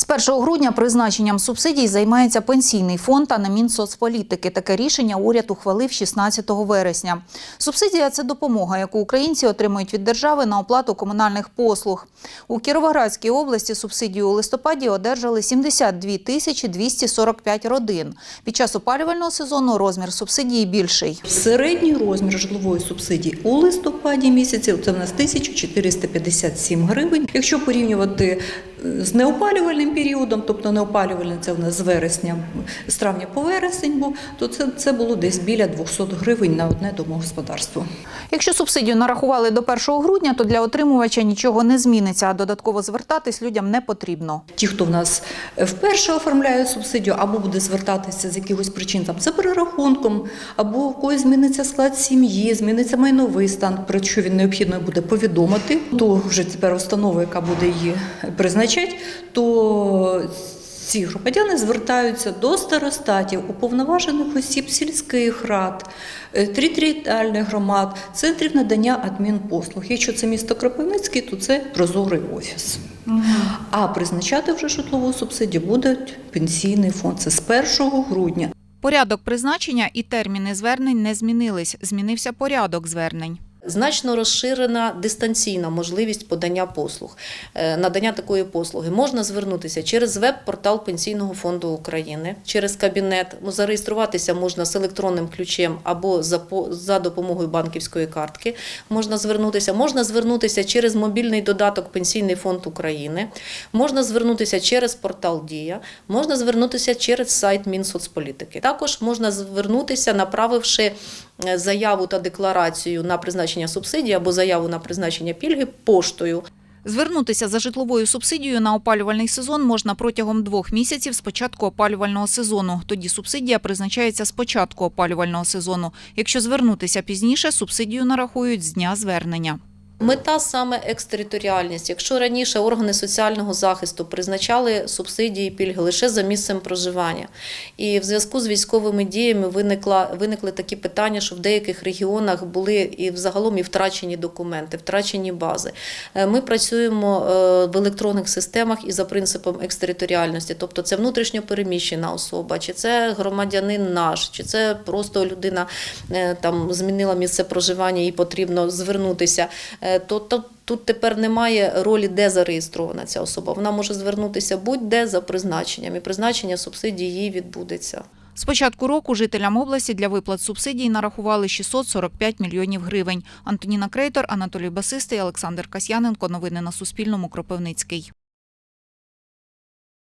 З 1 грудня призначенням субсидій займається пенсійний фонд та на Мінсоцполітики. Таке рішення уряд ухвалив 16 вересня. Субсидія це допомога, яку українці отримують від держави на оплату комунальних послуг. У Кіровоградській області субсидію у листопаді одержали 72 тисячі 245 родин. Під час опалювального сезону розмір субсидії більший. Середній розмір житлової субсидії у листопаді місяці це в нас 1457 гривень. Якщо порівнювати з неопалювальним періодом, тобто неопалювальний це в нас з вересня, з травня по вересень був, то це, це було десь біля 200 гривень на одне домогосподарство. Якщо субсидію нарахували до 1 грудня, то для отримувача нічого не зміниться, а додатково звертатись людям не потрібно. Ті, хто в нас вперше оформляє субсидію, або буде звертатися з якихось причин там за перерахунком, або в когось зміниться склад сім'ї, зміниться майновий стан, про що він необхідно буде повідомити, то вже тепер установа, яка буде її призначати, то ці громадяни звертаються до старостатів, уповноважених осіб сільських рад, е, територіальних громад, центрів надання адмінпослуг. Якщо це місто Кропивницький, то це прозорий офіс. А призначати вже житлову субсидію буде пенсійний фонд. Це з 1 грудня. Порядок призначення і терміни звернень не змінились. Змінився порядок звернень. Значно розширена дистанційна можливість подання послуг. Е, Надання такої послуги можна звернутися через веб-портал Пенсійного фонду України, через кабінет. Ну, Зареєструватися можна з електронним ключем або за, по- за допомогою банківської картки. Можна звернутися. Можна звернутися через мобільний додаток Пенсійний фонд України. Можна звернутися через портал Дія. Можна звернутися через сайт Мінсоцполітики. Також можна звернутися, направивши заяву та декларацію на призначення субсидії або заяву на призначення пільги поштою. Звернутися за житловою субсидією на опалювальний сезон можна протягом двох місяців з початку опалювального сезону. Тоді субсидія призначається з початку опалювального сезону. Якщо звернутися пізніше, субсидію нарахують з дня звернення. Мета саме екстериторіальність. Якщо раніше органи соціального захисту призначали субсидії і пільги лише за місцем проживання, і в зв'язку з військовими діями виникла, виникли такі питання, що в деяких регіонах були і взагалом і втрачені документи, втрачені бази. Е, Ми працюємо е, в електронних системах і за принципом екстериторіальності, тобто це внутрішньо переміщена особа, чи це громадянин наш, чи це просто людина е, там змінила місце проживання, їй потрібно звернутися. Е, То, то тут тепер немає ролі, де зареєстрована ця особа. Вона може звернутися будь-де за призначенням, і призначення субсидії їй відбудеться. З початку року жителям області для виплат субсидій нарахували 645 мільйонів гривень. Антоніна Крейтор, Анатолій Басистий, Олександр Касьяненко. Новини на Суспільному. Кропивницький.